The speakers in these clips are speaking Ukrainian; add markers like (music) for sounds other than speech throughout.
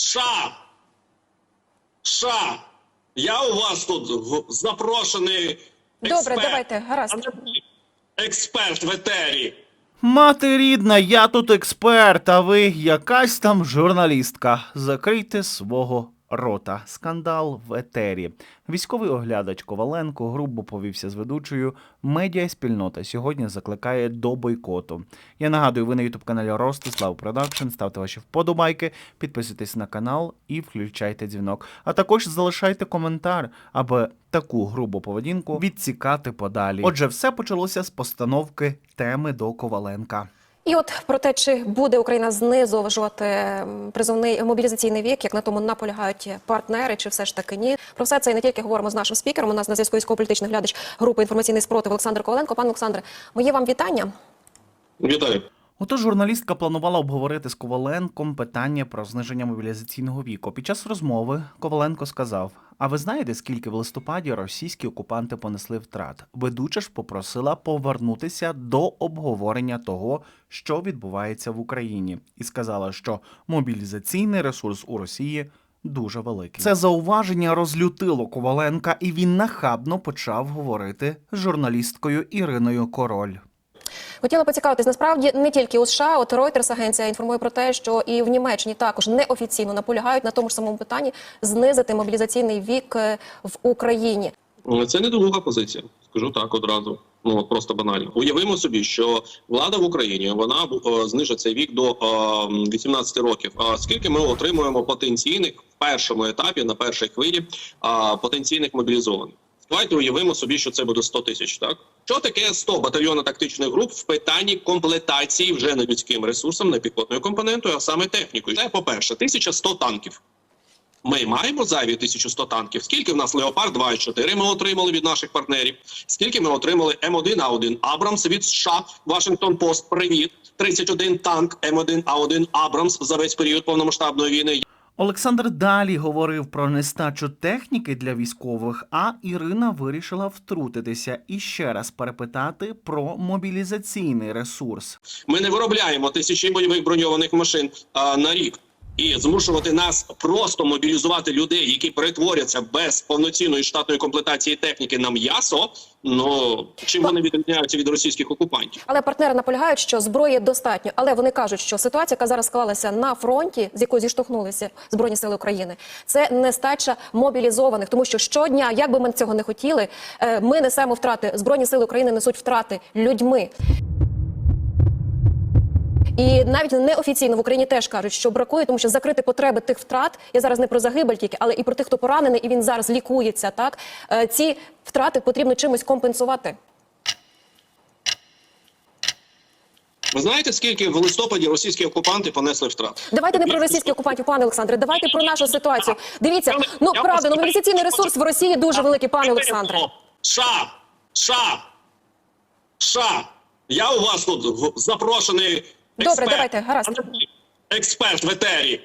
США! США! Я у вас тут запрошений запрошений Добре, давайте, гаразд. Експерт в етері. Мати рідна, я тут експерт, а ви якась там журналістка. Закрийте свого рота. Скандал в етері. Військовий оглядач Коваленко грубо повівся з ведучою. Медіа спільнота сьогодні закликає до бойкоту. Я нагадую, ви на ютуб каналі Ростислав Продакшн. Ставте ваші вподобайки, підписуйтесь на канал і включайте дзвінок. А також залишайте коментар, аби таку грубу поведінку відсікати подалі. Отже, все почалося з постановки теми до Коваленка. І от про те, чи буде Україна знизувати призовний мобілізаційний вік, як на тому наполягають партнери, чи все ж таки ні. Про все це і не тільки говоримо з нашим спікером. У нас на зв'язку військово-політичний глядач групи інформаційний спротив Олександр Коваленко. Пане Олександре, моє вам вітання. Вітаю. Отож, журналістка планувала обговорити з Коваленком питання про зниження мобілізаційного віку. Під час розмови Коваленко сказав: А ви знаєте, скільки в листопаді російські окупанти понесли втрат? Ведуча ж попросила повернутися до обговорення того, що відбувається в Україні, і сказала, що мобілізаційний ресурс у Росії. Дуже великий це зауваження розлютило Коваленка, і він нахабно почав говорити з журналісткою Іриною Король. Хотіла поцікавитись, насправді не тільки у США, от Reuters агенція інформує про те, що і в Німеччині також неофіційно наполягають на тому ж самому питанні знизити мобілізаційний вік е, в Україні. Це недолуга позиція. Скажу так одразу. Ну просто банально. Уявимо собі, що влада в Україні вона е, знижить цей вік до е, 18 років. А скільки ми отримуємо потенційних в першому етапі на першій хвилі е, потенційних мобілізованих? Давайте уявимо собі, що це буде 100 тисяч. Так що таке 100 батальйонно тактичних груп в питанні комплектації вже не людським ресурсом, не піхотною компонентою, а саме технікою? Це по перше, 1100 танків. Ми маємо зайві 1100 танків. Скільки в нас Леопард 2 і 4 ми отримали від наших партнерів? Скільки ми отримали М1А1 Абрамс від США? Вашингтон Пост. Привіт. 31 танк М1А1 Абрамс за весь період повномасштабної війни. Олександр далі говорив про нестачу техніки для військових, а Ірина вирішила втрутитися і ще раз перепитати про мобілізаційний ресурс. Ми не виробляємо тисячі бойових броньованих машин а, на рік. І змушувати нас просто мобілізувати людей, які перетворяться без повноцінної штатної комплектації техніки на м'ясо. Ну чим вони відрізняються від російських окупантів? Але партнери наполягають, що зброї достатньо. Але вони кажуть, що ситуація, яка зараз склалася на фронті, з якою зіштовхнулися збройні сили України, це нестача мобілізованих, тому що щодня, як би ми цього не хотіли, е, ми несемо втрати. Збройні сили України несуть втрати людьми. І навіть неофіційно в Україні теж кажуть, що бракує, тому що закрити потреби тих втрат. Я зараз не про загибель тільки, але і про тих, хто поранений, і він зараз лікується. Так Е, ці втрати потрібно чимось компенсувати. Ви знаєте, скільки в листопаді російські окупанти понесли втрат? Давайте не про російських окупантів, пане Олександре. Давайте про нашу ситуацію. Дивіться, ну правда, ну мобілізаційний ресурс в Росії дуже великий, пане Олександре. США! США! США! Я у вас тут запрошений Добре, давайте, гаразд. Експерт в етері.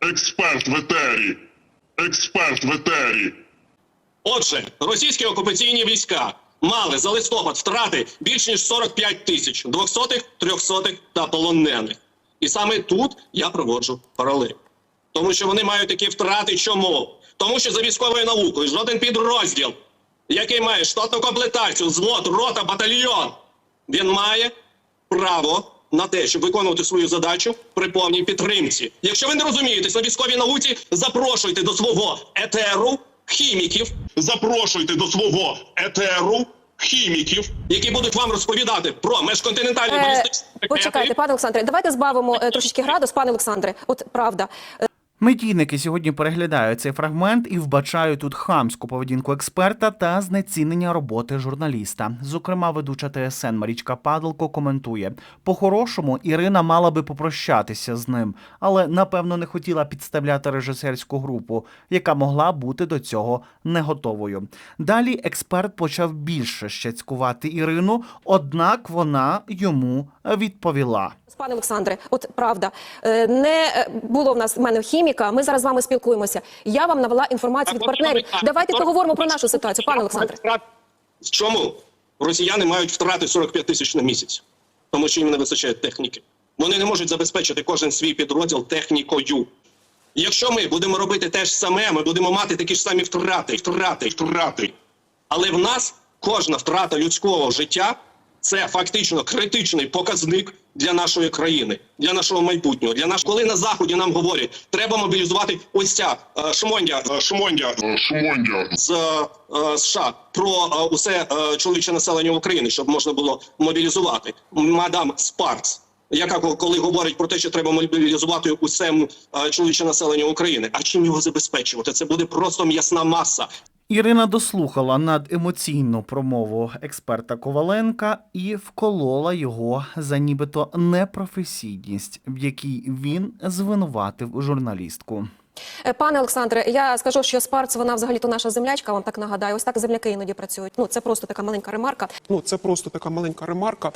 Експерт в етері. Експерт в етері. Отже, російські окупаційні війська мали за листопад втрати більш ніж 45 тисяч двохсотих, трьохсотих та полонених. І саме тут я проводжу паралель. Тому що вони мають такі втрати. Чому? Тому що за військовою наукою жоден підрозділ, який має штатну комплектацію, звод, рота, батальйон, він має право на те, щоб виконувати свою задачу при повній підтримці. Якщо ви не розумієтесь на військовій науці, запрошуйте до свого етеру хіміків. Запрошуйте до свого етеру хіміків, які будуть вам розповідати про межконтинентальні Е, балістичні почекайте, пане Олександре, давайте збавимо е, трошечки градус, пане Олександре. От правда. Медійники сьогодні переглядають цей фрагмент і вбачають тут хамську поведінку експерта та знецінення роботи журналіста. Зокрема, ведуча ТСН Марічка Падалко коментує: по-хорошому Ірина мала би попрощатися з ним, але напевно не хотіла підставляти режисерську групу, яка могла бути до цього не готовою. Далі експерт почав більше щецькувати Ірину, однак вона йому відповіла. Пане Олександре, от правда, е, не е, було в нас в мене хіміка. Ми зараз з вами спілкуємося. Я вам навела інформацію від партнерів. Давайте поговоримо про нашу ситуацію, пане Олександре. В чому росіяни мають втрати 45 тисяч на місяць? Тому що їм не вистачає техніки. Вони не можуть забезпечити кожен свій підрозділ технікою. Якщо ми будемо робити те ж саме, ми будемо мати такі ж самі втрати, втрати, втрати. Але в нас кожна втрата людського життя це фактично критичний показник для нашої країни, для нашого майбутнього. Для наш, коли на заході нам говорять, треба мобілізувати ось ця е, шмондя е, шмондя Е, Шмондя. з е, США про е, усе е, чоловіче населення України, щоб можна було мобілізувати. Мадам Спаркс, яка ко- коли говорить про те, що треба мобілізувати усе е, чоловіче населення України. А чим його забезпечувати? Це буде просто м'ясна маса. Ірина дослухала надемоційну промову експерта Коваленка і вколола його за нібито непрофесійність, в якій він звинуватив журналістку. Е, Пане Олександре, я скажу, що Спарц, вона взагалі то наша землячка, вам так нагадаю. Ось так земляки іноді працюють. Ну, це просто така маленька ремарка. Ну, це просто така маленька ремарка.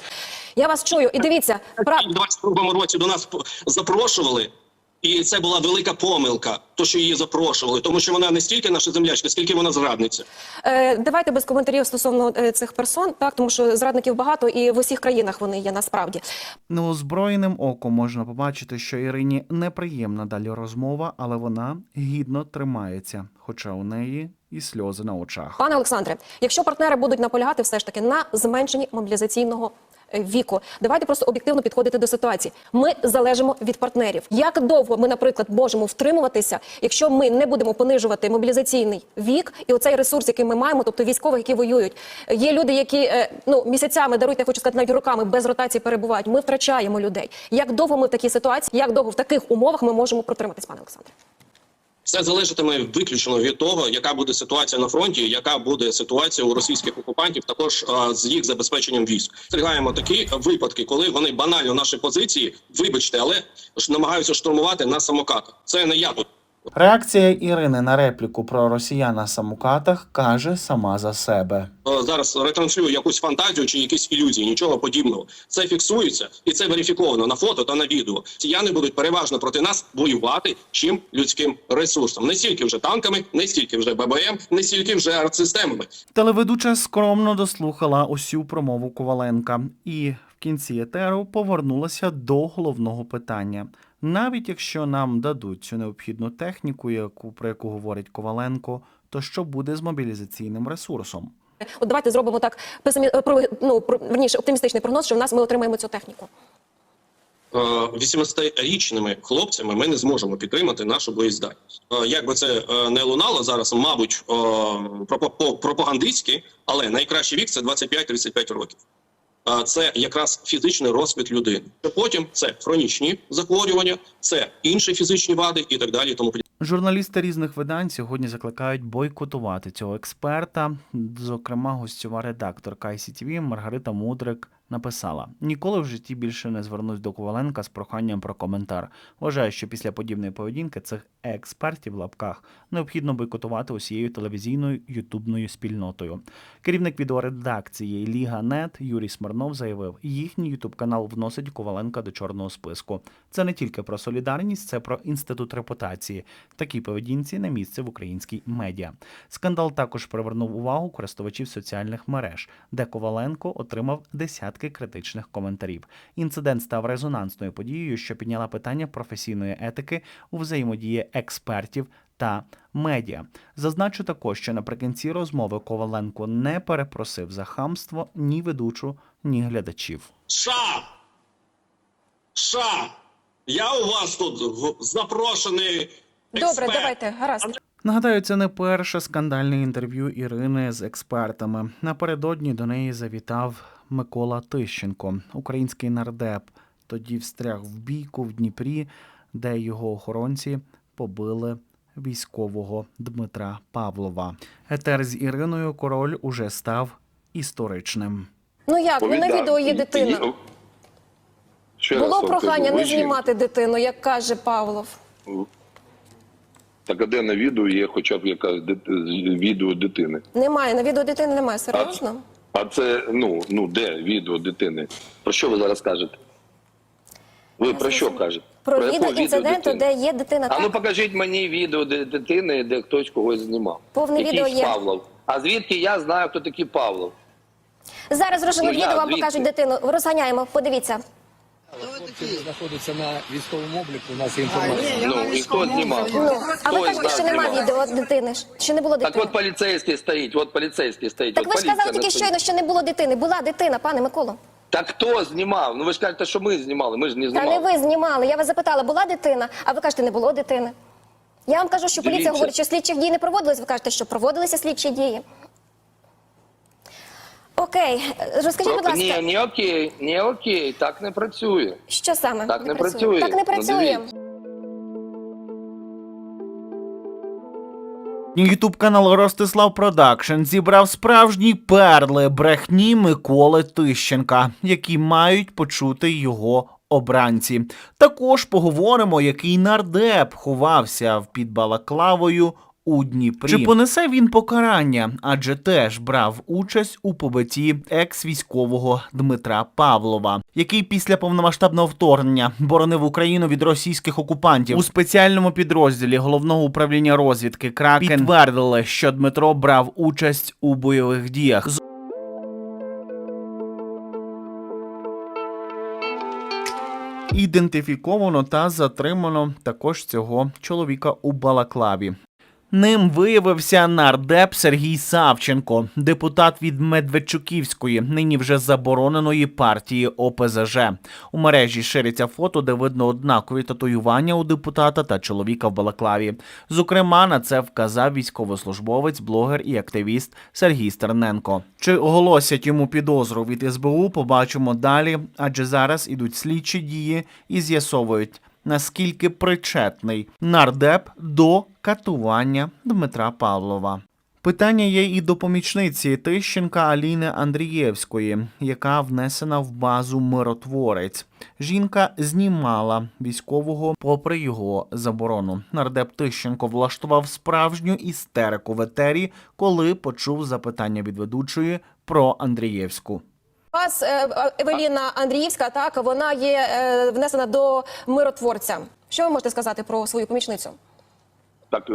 Я вас чую, і дивіться, прав... У 22 році до нас запрошували, і це була велика помилка, то що її запрошували, тому що вона не стільки наша землячка, скільки вона зрадниця. Е, давайте без коментарів стосовно е, цих персон, так тому що зрадників багато і в усіх країнах вони є насправді. Неозброєним оком можна побачити, що Ірині неприємна далі розмова, але вона гідно тримається, хоча у неї і сльози на очах. Пане Олександре, якщо партнери будуть наполягати все ж таки на зменшенні мобілізаційного віку, давайте просто об'єктивно підходити до ситуації. Ми залежимо від партнерів. Як довго ми, наприклад, можемо втримуватися, якщо ми не будемо понижувати мобілізаційний вік і оцей ресурс, який ми маємо, тобто військових, які воюють. Є люди, які е, ну місяцями даруйте, я хочу сказати, навіть роками без ротації перебувають. Ми втрачаємо людей. Як довго ми в такій ситуації, як довго в таких умовах ми можемо протриматись, пане Олександре? Все залежатиме виключно від того, яка буде ситуація на фронті, яка буде ситуація у російських окупантів, також а, з їх забезпеченням військ. Стригаємо такі випадки, коли вони банально наші позиції, вибачте, але ж намагаються штурмувати на самокатах. Це не я тут. Реакція Ірини на репліку про росіян на самокатах каже сама за себе. Е, зараз ретранслюю якусь фантазію чи якісь ілюзії, нічого подібного. Це фіксується і це верифіковано на фото та на відео. Росіяни будуть переважно проти нас воювати чим людським ресурсом. Не стільки вже танками, не стільки вже ББМ, не стільки вже артсистемами. Телеведуча скромно дослухала усю промову Коваленка і в кінці етеру повернулася до головного питання. Навіть якщо нам дадуть цю необхідну техніку, яку про яку говорить Коваленко, то що буде з мобілізаційним ресурсом? От давайте зробимо так песимі... е, про- ну, про- верніше, оптимістичний прогноз, що в нас ми отримаємо цю техніку. Е, 18-річними хлопцями ми не зможемо підтримати нашу боєздатність. Е, Як би це е, не лунало зараз, мабуть, е, пропагандистськи, але найкращий вік це 25-35 років. Це якраз фізичний розквіт людини. Потім це хронічні захворювання, це інші фізичні вади і так далі. Тому. Журналісти різних видань сьогодні закликають бойкотувати цього експерта. Зокрема, гостьова редакторка ICTV Маргарита Мудрик написала: ніколи в житті більше не звернусь до Коваленка з проханням про коментар. Вважаю, що після подібної поведінки цих експертів в лапках необхідно бойкотувати усією телевізійною ютубною спільнотою. Керівник відеоредакції Ліга Нет Юрій Смирнов заявив, їхній ютуб канал вносить Коваленка до чорного списку. Це не тільки про солідарність, це про інститут репутації. Такій поведінці не місце в українській медіа. Скандал також привернув увагу користувачів соціальних мереж, де Коваленко отримав десятки критичних коментарів. Інцидент став резонансною подією, що підняла питання професійної етики у взаємодії експертів та медіа. Зазначу також, що наприкінці розмови Коваленко не перепросив за хамство ні ведучу, ні глядачів. США! США! Я у вас тут запрошений. Добре, давайте, гаразд. Нагадаю, це не перше скандальне інтерв'ю Ірини з експертами. Напередодні до неї завітав Микола Тищенко, український нардеп. Тоді встряг в бійку в Дніпрі, де його охоронці побили військового Дмитра Павлова. Етер з Іриною Король уже став історичним. Ну як, ну на відео є дитина. Ще Було прохання не знімати дитину, як каже Павлов. Так а де на відео є хоча б якась дит- відео дитини? Немає, на відео дитини немає, серйозно? А це ну ну де відео дитини? Про що ви зараз кажете? Ви про що кажете? Про яку відео інциденту, де є дитина. А ну покажіть мені відео дитини, де хтось когось знімав. Повне Якийсь відео є. Павлов. А звідки я знаю, хто такий Павлов? зараз розженуть Ну, відео, вам звідки? покажуть дитину. Розганяємо, подивіться. Хлопці знаходяться на військовому обліку. У нас є інформація. Ну і хто знімав? Ну, а ви кажете, що немає відео дитини. Що не було Так от поліцейський стоїть, от поліцейський стоїть. Так от ви ж казали тільки щойно, що не було дитини. Була дитина, пане Миколо. Так хто знімав? Ну ви ж кажете, що ми знімали, ми ж не Та не ви знімали. Я вас запитала, була дитина, а ви кажете, не було дитини. Я вам кажу, що поліція Дивіться. говорить, що слідчих дій не проводилось. Ви кажете, що проводилися слідчі дії. Окей, розкажіть, будь ласка, Ні, не окей, не окей, так не працює. що саме Так не працює. Так не Ну, працює. Ютуб канал Ростислав Продакшн зібрав справжні перли брехні Миколи Тищенка, які мають почути його обранці. Також поговоримо, який нардеп ховався під балаклавою. У Дніпрі чи понесе він покарання, адже теж брав участь у побитті екс-військового Дмитра Павлова, який після повномасштабного вторгнення боронив Україну від російських окупантів у спеціальному підрозділі головного управління розвідки Кракен підтвердили, що Дмитро брав участь у бойових діях. Ідентифіковано та затримано також цього чоловіка у Балаклаві. Ним виявився нардеп Сергій Савченко, депутат від Медведчуківської, нині вже забороненої партії ОПЗЖ. У мережі шириться фото, де видно однакові татуювання у депутата та чоловіка в Балаклаві. Зокрема, на це вказав військовослужбовець, блогер і активіст Сергій Стерненко. Чи оголосять йому підозру від СБУ, побачимо далі, адже зараз ідуть слідчі дії і з'ясовують наскільки причетний нардеп до катування Дмитра Павлова. Питання є і до помічниці Тищенка Аліни Андрієвської, яка внесена в базу миротворець. Жінка знімала військового попри його заборону. Нардеп Тищенко влаштував справжню істерику в етері, коли почув запитання від ведучої про Андрієвську. Вас е, Евеліна Андріївська, так вона є е, внесена до миротворця. Що ви можете сказати про свою помічницю? Так е,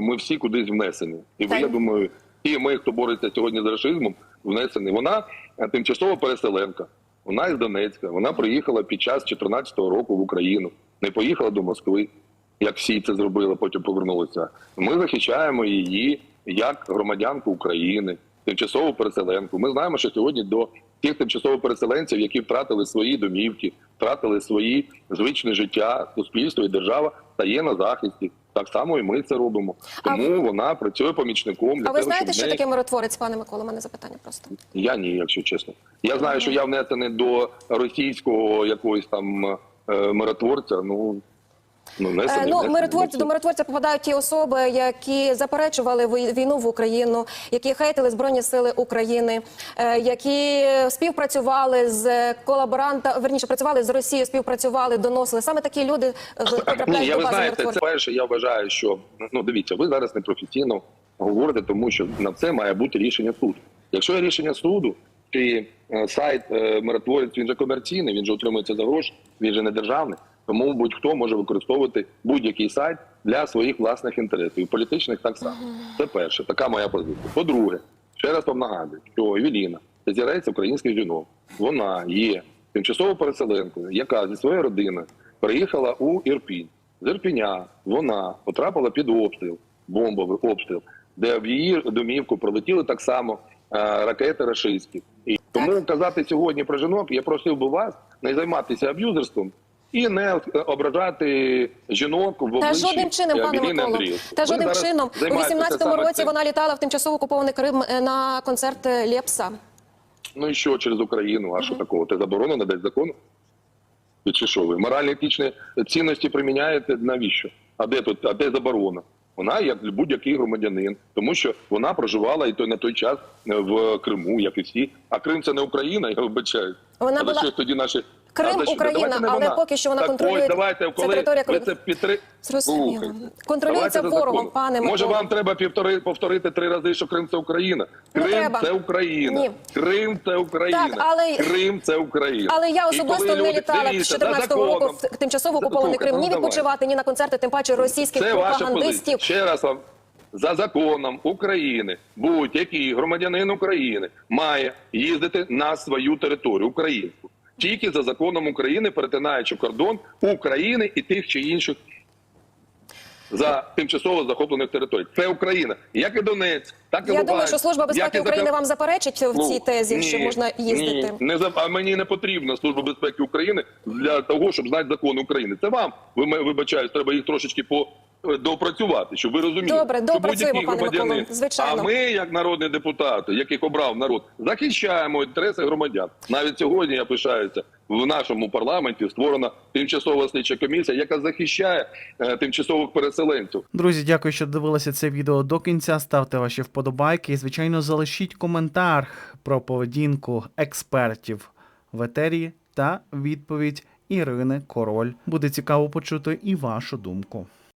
ми всі кудись внесені. І Так. я думаю, і ми, хто бореться сьогодні з расизмом, внесені. Вона е, тимчасова переселенка. Вона із Донецька. Вона приїхала під час 14-го року в Україну. Не поїхала до Москви, як всі це зробили, потім повернулися. Ми захищаємо її як громадянку України, тимчасову переселенку. Ми знаємо, що сьогодні до тих тимчасово переселенців, які втратили свої домівки, втратили свої звичне життя, суспільство і держава стає на захисті. Так само і ми це робимо. А Тому вона працює помічником для А ви того, знаєте, що неї- таке миротворець, пане Микола? Мене запитання просто. я ні, якщо чесно. Я знаю, що я внесений до російського якогось там е, миротворця. Ну ну Е, ну, миротворці до миротворця попадають ті особи, які заперечували війну в Україну, які хейтили збройні сили України, е, які співпрацювали з колаборанта, верніше працювали з Росією, співпрацювали, доносили. Саме такі люди е, (clears throat) Ні, я до ви знаєте, це перше. Я вважаю, що ну дивіться, ви зараз непрофесійно говорите, тому що на це має бути рішення суду. Якщо є рішення суду, чи сайт е, миротворець він же комерційний, він же отримується за гроші, він же не державний. Тому будь-хто може використовувати будь-який сайт для своїх власних інтересів, і політичних так само. Це перше, така моя позиція. По-друге, ще раз вам нагадую, що Евеліна це зірець українських жінок. Вона є тимчасово переселенкою, яка зі своєю родиною приїхала у Ірпінь. З Ірпіня вона потрапила під обстріл, бомбовий обстріл, де в її домівку пролетіли так само е, ракети рашистські. І тому казати сьогодні про жінок, я просив би вас не займатися аб'юзерством і не ображати жінок в обличчі Та жодним чином, пане Миколо. Та жодним чином. У 18-му році цим. вона літала в тимчасово окупований Крим е, на концерт е, Лєпса. Ну і що через Україну? А що такого? Це заборонено десь закону? І чи що ви? Морально етичні цінності приміняєте навіщо? А де тут, а де заборона? Вона як будь-який громадянин, тому що вона проживала і то на той час е, в Криму, як і всі. А Крим це не Україна, я вибачаю. Вона а була- що тоді наші Крим а? Україна, але вона. поки що вона так, контролює- Ось, давайте, це коли територія ви це підтри... Зрозуміло. Контролюється ворогом, пане Може, вам треба півтори повторити три рази, що Крим це Україна. Не Крим треба. це Україна. Ні. Крим це Україна. Так, але- Крим це Україна. Але я особисто не літала з 14-го року в тимчасово окупований Крим ну, ні відпочивати, ні на концерти, тим паче російських Це пропагандистів. Ще раз вам. За законом України будь-який громадянин України має їздити на свою територію українську тільки за законом України, перетинаючи кордон України і тих чи інших за тимчасово захоплених територій. Це Україна, як і Донець, так і Я Луганськ, думаю, що служба безпеки і України вам заперечить в цій Ну, тезі, що можна їздити. Ні, не за а мені не потрібна служба безпеки України для того, щоб знати закони України. Це вам ви треба їх трошечки по е, доопрацювати, щоб ви розуміли. Добре, що пане громадянин, звичайно. А ми, як народні депутати, яких обрав народ, захищаємо інтереси громадян. Навіть сьогодні я пишаюся. В нашому парламенті створена тимчасова слідча комісія, яка захищає е, тимчасових переселенців. Друзі, дякую, що дивилися це відео до кінця. Ставте ваші вподобайки і, звичайно, залишіть коментар про поведінку експертів в етері та відповідь Ірини Король. Буде цікаво почути і вашу думку.